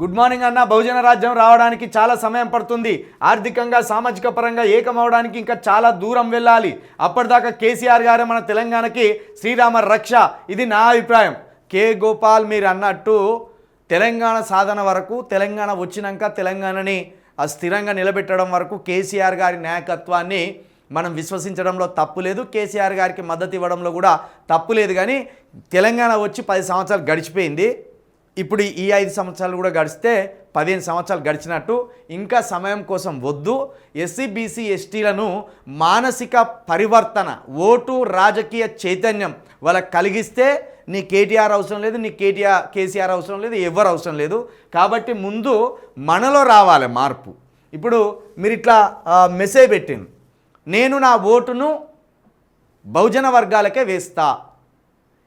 Good morning అన్న బహుజన రాజ్యం రావడానికి చాలా సమయం పడుతుంది. ఆర్థికంగా సామాజిక పరంగా ఏకమవడానికి ఇంకా చాలా దూరం వెళ్ళాలి. అప్పటిదాకా కేసీఆర్ గారే మన తెలంగాణకి శ్రీరామ రక్ష. ఇది నా అభిప్రాయం. కే. గోపాల్ మీరు అన్నట్టు తెలంగాణ సాధన వరకు తెలంగాణ వచ్చినాక తెలంగాణని ఆ స్థిరంగా నిలబెట్టడం వరకు కేసీఆర్ గారి నాయకత్వాన్ని మనం విశ్వసించడంలో తప్పు లేదు. కేసీఆర్ గారికి మద్దతు ఇవ్వడంలో కూడా తప్పు లేదు. కానీ తెలంగాణ వచ్చి పది సంవత్సరాలు గడిచిపోయింది. ఇప్పుడు ఈ ఐదు సంవత్సరాలు కూడా గడిస్తే పదిహేను సంవత్సరాలు గడిచినట్టు ఇంకా సమయం కోసం వద్దు. ఎస్సీ బీసీ ఎస్టీలను మానసిక పరివర్తన ఓటు రాజకీయ చైతన్యం వాళ్ళకి కలిగిస్తే నీ కేటీఆర్ అవసరం లేదు నీ కేటీఆర్ కేసీఆర్ అవసరం లేదు ఎవరు అవసరం లేదు. కాబట్టి ముందు మనలో రావాలి మార్పు. ఇప్పుడు మీరు ఇట్లా మెసేజ్ పెట్టింది నేను నా ఓటును బహుజన వర్గాలకే వేస్తా.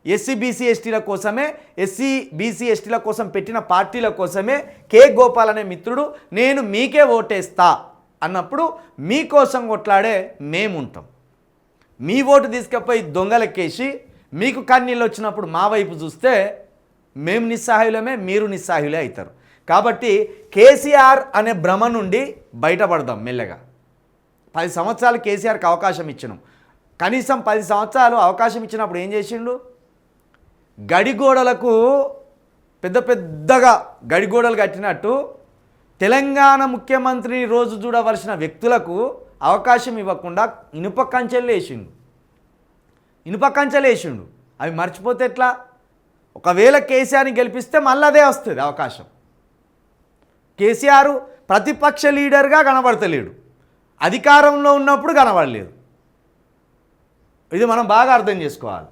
ఎస్సీ బీసీ ఎస్టీల కోసమే ఎస్సీ బీసీ ఎస్టీల కోసం పెట్టిన పార్టీల కోసమే కే గోపాల్ అనే మిత్రుడు నేను మీకే ఓటేస్తా అన్నప్పుడు మీకోసం కొట్లాడే మేముంటాం. మీ ఓటు తీసుకపోయి దొంగలకేసి మీకు కన్నీళ్ళు వచ్చినప్పుడు మా వైపు చూస్తే మేము నిస్సహాయులమే మీరు నిస్సహాయులే అవుతారు కాబట్టి కేసీఆర్ అనే భ్రమ నుండి బయటపడదాం మెల్లగా. పది సంవత్సరాలు కేసీఆర్కి అవకాశం ఇచ్చినాం. కనీసం పది సంవత్సరాలు అవకాశం ఇచ్చినప్పుడు ఏం చేసిండు? గడిగోడలకు పెద్ద పెద్దగా గడిగోడలు కట్టినట్టు తెలంగాణ ముఖ్యమంత్రిని రోజు చూడవలసిన వ్యక్తులకు అవకాశం ఇవ్వకుండా ఇనుప కంచెలు వేసిండు ఇనుప కంచెలు వేసిండు అవి మర్చిపోతే ఎట్లా? ఒకవేళ కేసీఆర్ని గెలిపిస్తే మళ్ళీ అదే వస్తుంది అవకాశం. కేసీఆర్ ప్రతిపక్ష లీడర్గా కనబడతలేడు. అధికారంలో ఉన్నప్పుడు కనబడలేదు. ఇది మనం బాగా అర్థం చేసుకోవాలి.